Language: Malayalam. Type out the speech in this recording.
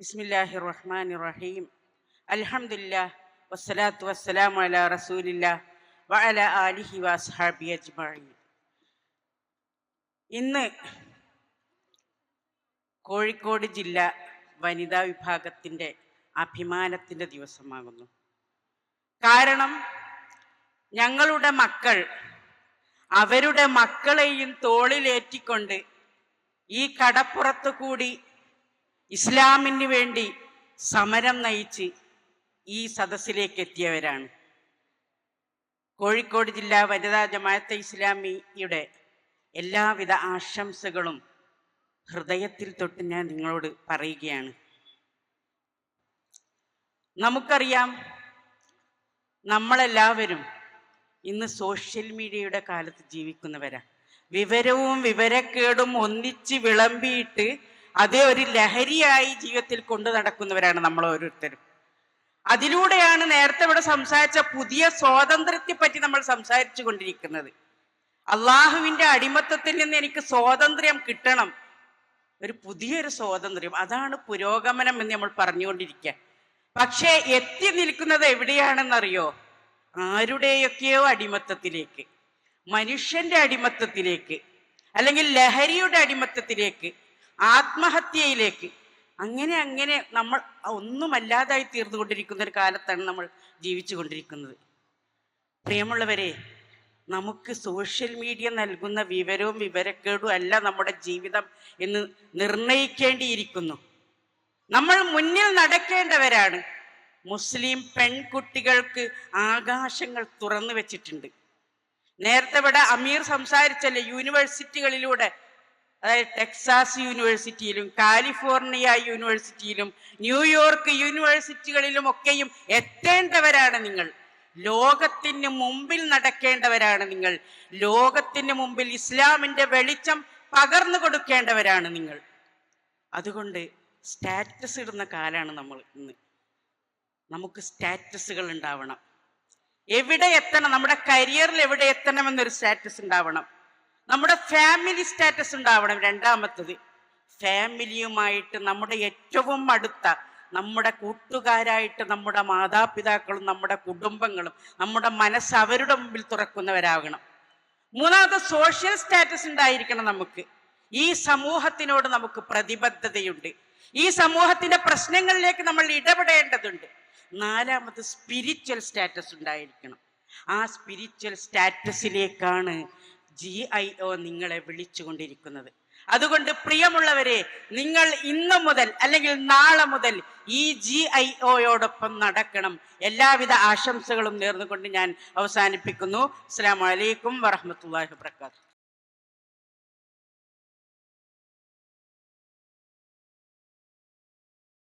ബിസ്മില്ലാഹി റഹ്മാൻ റഹീം അൽഹംദുലില്ലാ വസ്സലാത്തു വസ്സലാമു അലാ റസൂലില്ലാ വഅല ആലിഹി വഅസ്ഹാബി അജ്മഈൻ. ഇന്ന് കോഴിക്കോട് ജില്ല വനിതാ വിഭാഗത്തിന്റെ അഭിമാനത്തിന്റെ ദിവസമാകുന്നു. കാരണം ഞങ്ങളുടെ മക്കൾ അവരുടെ മക്കളെയും തോളിലേറ്റിക്കൊണ്ട് ഈ കടപ്പുറത്തു കൂടി ഇസ്ലാമിന് വേണ്ടി സമരം നയിച്ച് ഈ സദസ്സിലേക്ക് എത്തിയവരാണ് കോഴിക്കോട് ജില്ലാ വനിതാ ജമാഅത്തെ ഇസ്ലാമിയുടെ എല്ലാവിധ ആശംസകളും ഹൃദയത്തിൽ തൊട്ട് ഞാൻ നിങ്ങളോട് പറയുകയാണ്. നമുക്കറിയാം നമ്മളെല്ലാവരും ഇന്ന് സോഷ്യൽ മീഡിയയുടെ കാലത്ത് ജീവിക്കുന്നവരാണ് വിവരവും വിവരക്കേടും ഒന്നിച്ച് വിളമ്പിയിട്ട് അതേ ഒരു ലഹരിയായി ജീവിതത്തിൽ കൊണ്ടു നടക്കുന്നവരാണ് നമ്മൾ ഓരോരുത്തരും. അതിലൂടെയാണ് നേരത്തെ ഇവിടെ സംസാരിച്ച പുതിയ സ്വാതന്ത്ര്യത്തെ പറ്റി നമ്മൾ സംസാരിച്ചു കൊണ്ടിരിക്കുന്നത്. അള്ളാഹുവിന്റെ അടിമത്തത്തിൽ നിന്ന് എനിക്ക് സ്വാതന്ത്ര്യം കിട്ടണം. ഒരു പുതിയൊരു സ്വാതന്ത്ര്യം. അതാണ് പുരോഗമനം എന്ന് നമ്മൾ പറഞ്ഞുകൊണ്ടിരിക്കുക. പക്ഷേ എത്തി നിൽക്കുന്നത് എവിടെയാണെന്നറിയോ? ആരുടെയൊക്കെയോ അടിമത്തത്തിലേക്ക്. മനുഷ്യന്റെ അടിമത്തത്തിലേക്ക്. അല്ലെങ്കിൽ ലഹരിയുടെ അടിമത്തത്തിലേക്ക്. ആത്മഹത്യയിലേക്ക്. അങ്ങനെ അങ്ങനെ നമ്മൾ ഒന്നുമല്ലാതായി തീർന്നുകൊണ്ടിരിക്കുന്ന ഒരു കാലത്താണ് നമ്മൾ ജീവിച്ചു കൊണ്ടിരിക്കുന്നത് പ്രിയമുള്ളവരെ നമുക്ക് സോഷ്യൽ മീഡിയ നൽകുന്ന വിവരവും വിവരക്കേടും അല്ല നമ്മുടെ ജീവിതം എന്ന് നിർണയിക്കേണ്ടിയിരിക്കുന്നു. നമ്മൾ മുന്നിൽ നടക്കേണ്ടവരാണ്. മുസ്ലിം പെൺകുട്ടികൾക്ക് ആകാശങ്ങൾ തുറന്നു വെച്ചിട്ടുണ്ട്. നേരത്തെ ഇവിടെ അമീർ സംസാരിച്ചല്ലേ യൂണിവേഴ്സിറ്റികളിലൂടെ അതായത് ടെക്സാസ് യൂണിവേഴ്സിറ്റിയിലും കാലിഫോർണിയ യൂണിവേഴ്സിറ്റിയിലും ന്യൂയോർക്ക് യൂണിവേഴ്സിറ്റികളിലും ഒക്കെയും എത്തേണ്ടവരാണ് നിങ്ങൾ. ലോകത്തിന് മുമ്പിൽ നടക്കേണ്ടവരാണ് നിങ്ങൾ. ലോകത്തിന് മുമ്പിൽ ഇസ്ലാമിന്റെ വെളിച്ചം പകർന്നു കൊടുക്കേണ്ടവരാണ് നിങ്ങൾ. അതുകൊണ്ട് സ്റ്റാറ്റസ് ഇടുന്ന കാലാണ് നമ്മൾ ഇന്ന്. നമുക്ക് സ്റ്റാറ്റസുകൾ ഉണ്ടാവണം. എവിടെ എത്തണം? നമ്മുടെ കരിയറിൽ എവിടെ എത്തണം എന്നൊരു സ്റ്റാറ്റസ് ഉണ്ടാവണം. നമ്മുടെ ഫാമിലി സ്റ്റാറ്റസ് ഉണ്ടാവണം രണ്ടാമത്തത്. ഫാമിലിയുമായിട്ട് നമ്മുടെ ഏറ്റവും അടുത്ത നമ്മുടെ കൂട്ടുകാരായിട്ട് നമ്മുടെ മാതാപിതാക്കളും നമ്മുടെ കുടുംബങ്ങളും നമ്മുടെ മനസ്സ് അവരുടെ മുമ്പിൽ തുറക്കുന്നവരാകണം. മൂന്നാമത്തെ സോഷ്യൽ സ്റ്റാറ്റസ് ഉണ്ടായിരിക്കണം നമുക്ക്. ഈ സമൂഹത്തിനോട് നമുക്ക് പ്രതിബദ്ധതയുണ്ട്. ഈ സമൂഹത്തിന്റെ പ്രശ്നങ്ങളിലേക്ക് നമ്മൾ ഇടപെടേണ്ടതുണ്ട്. നാലാമത് സ്പിരിച്വൽ സ്റ്റാറ്റസ് ഉണ്ടായിരിക്കണം. ആ സ്പിരിച്വൽ സ്റ്റാറ്റസിലേക്കാണ് ജി ഐ ഒ നിങ്ങളെ വിളിച്ചുകൊണ്ടിരിക്കുന്നത്. അതുകൊണ്ട് പ്രിയമുള്ളവരെ നിങ്ങൾ ഇന്ന് മുതൽ അല്ലെങ്കിൽ നാളെ മുതൽ ഈ ജി ഐ ഒയോടൊപ്പം നടക്കണം. എല്ലാവിധ ആശംസകളും നേർന്നുകൊണ്ട് ഞാൻ അവസാനിപ്പിക്കുന്നു. അസ്സാം വലൈക്കും വറഹമത്തല്ലാഹി വാത്തു